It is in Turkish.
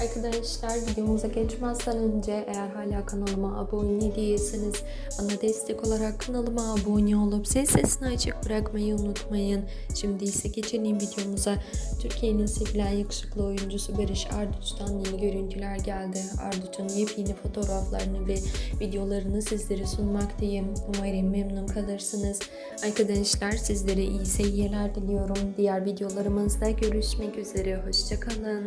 Arkadaşlar videomuza geçmezden önce eğer hala kanalıma abone değilseniz bana destek olarak kanalıma abone olup ses sesini açık bırakmayı unutmayın. Şimdi ise geçelim videomuza. Türkiye'nin sevilen yakışıklı oyuncusu Barış Arduç'tan yeni görüntüler geldi. Arduç'un yepyeni fotoğraflarını ve videolarını sizlere sunmaktayım. Umarım memnun kalırsınız. Arkadaşlar sizlere iyi seyirler diliyorum. Diğer videolarımızda görüşmek üzere. Hoşçakalın.